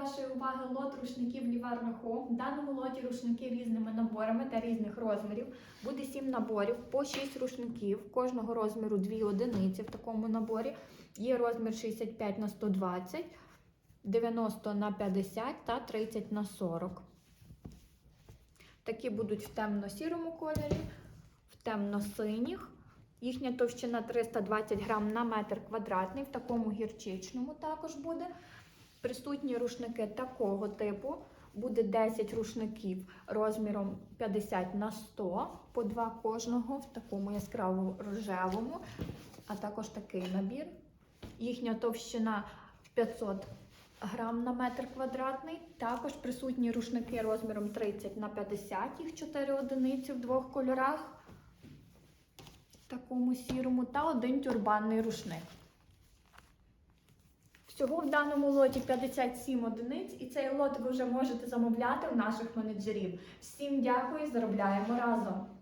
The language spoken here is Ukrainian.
вашої уваги лот рушників Ліварна Home. В даному лоті рушники різними наборами та різних розмірів. Буде 7 наборів по 6 рушників. Кожного розміру 2 одиниці в такому наборі. Є розмір 65 на 120, 90 на 50 та 30 на 40. Такі будуть в темно-сірому кольорі, в темно-синіх. Їхня товщина 320 грам на метр квадратний, в такому гірчичному також буде. Присутні рушники такого типу. Буде 10 рушників розміром 50 на 100, по два кожного, в такому яскраво рожевому, а також такий набір. Їхня товщина 500 грам на метр квадратний. Також присутні рушники розміром 30 на 50, їх 4 одиниці в двох кольорах такому сірому та один тюрбанний рушник. Всього в даному лоті 57 одиниць, і цей лот ви вже можете замовляти у наших менеджерів. Всім дякую, заробляємо разом!